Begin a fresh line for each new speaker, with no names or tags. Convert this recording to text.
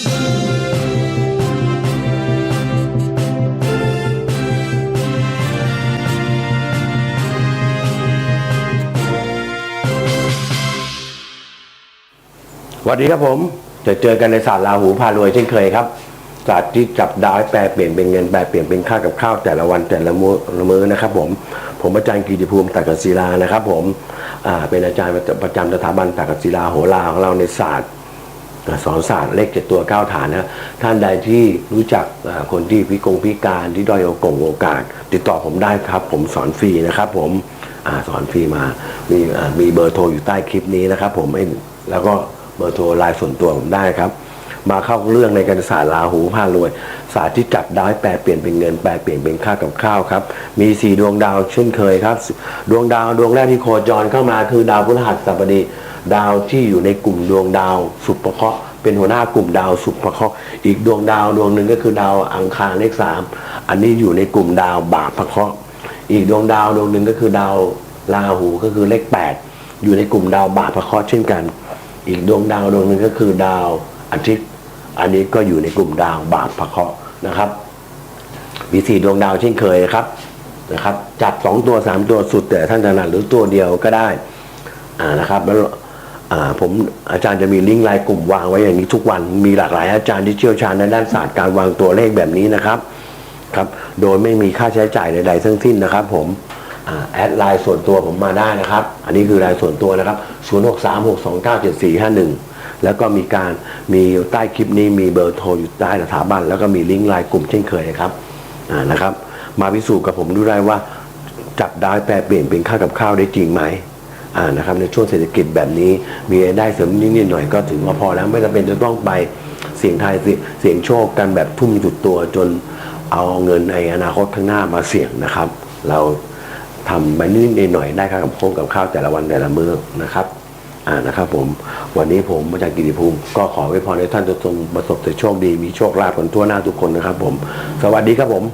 สวัสดีครับผมจะเจอกันในศาสตร์ลาหูพารวยเช่นเคยครับศาสตร์ที่จับดาวแปลเปลี่ยนเป็นเงินแปลเปลี่ยนเป็นค่ากับข้าวแต่ละวันแต่ละมื้อละมื้อนะครับผมผมอาจารย์กิติภูมิตักศิลานะครับ ผมเป็นอาจารย์ประจำสถาบันตักกศิลาโหราของเราในศาสตร์ สอนศาสตร์เลขเจ็ดตัวเก้าฐานนะท่านใดที่รู้จักคนที่พิกงพิการที่ด้อยโอกาสโอกาส ติดต่อผมได้ครับ ผมสอนฟรีนะครับ ผมอสอนฟรีมามีมีเบอร์โทรอยู่ใต้คลิปนี้นะครับ ผมแล้วก็เบอร์โทรไลน์ส่วนตัวผมได้ครับมาเข้าเรื่องในการศาสตร์ลาหูพารวย ศาสตร์ที่จับดาวให้แปลเปลี่ยนเป็นเงินแปลเปลี่ยนเป็นค่ากับข้าวครับ มีสี่ดวงดาวเช่นเคยครับ ดวงดาวดวงแรกที่โคจรเข้ามาคือดาวพฤหัสบดี ดาวที่อยู่ในกลุ่มดวงดาวสุภเคราะห์ เป็นหัวหน้ากลุ่มดาวสุภเคราะห์อีกดวงดาวดวงหนึ่งก็คือดาวอังคารเลขสามอันนี้อยู่ในกลุ่มดาวบาปพเคราะห์อีกดวงดาวดวงหนึ่งก็คือดาวราหูก็คือเลขแปดอยู่ในกลุ่มดาวบาปพเคราะห์เช่นกัน อีกดวงดาวดวงหนึ่งก็คือดาวอาทิตย์ อันนี้ก็อยู่ในกลุ่มดาวบาปพเคราะห์นะครับ มีสี่ดวงดาวเช่นเคยครับนะครับจับสองตัวสามตัวสุดแต่ท่านถนัดหรือตัวเดียวก็ได้อ่านะครับแล้ว ผมอาจารย์จะมีลิงก์ไลน์กลุ่มวางไว้อย่างนี้ทุกวันมีหลากหลายอาจารย์ที่เชี่ยวชาญในด้านศาสตร์การวางตัวเลขแบบนี้นะครับครับ โดยไม่มีค่าใช้จ่ายใดๆทั้งสิ้นนะครับ ผมอแอดไลน์ส่วนตัวผมมาได้นะครับ อันนี้คือไลน์ส่วนตัวนะครับ 0636297451 แล้วก็มีการมีใต้คลิปนี้มีเบอร์โทรอยู่ใต้สถาบัน แล้วก็มีลิงก์ไลน์กลุ่มเช่นเคยครับนะครับ มาพิสูจน์กับผมดูได้ว่าจับได้แปลเปลี่ยนเป็นค่ากับข้าวได้จริงไหม นะครับในช่วงเศรษฐกิจแบบนี้มีรายได้เสริมนิดๆหน่อยก็ถือว่าพอแล้วไม่จำเป็นจะต้องไปเสี่ยงทายเสี่ยงโชคกันแบบทุ่มจุดตัวจนเอาเงินในอนาคตข้างหน้ามาเสี่ยงนะครับ เราทำไปนิดๆหน่อยๆได้ค่ากับโคงกับข้าวแต่ละวันแต่ละมื้อนะครับอ่านะครับผมวันนี้ผมอาจารย์กิติภูมิ ก็ขอไว้พรให้ท่านทุกท่านประสบแต่โชคดีมีโชคลาภกันทั่วหน้าทุกคนนะครับผม สวัสดีครับผม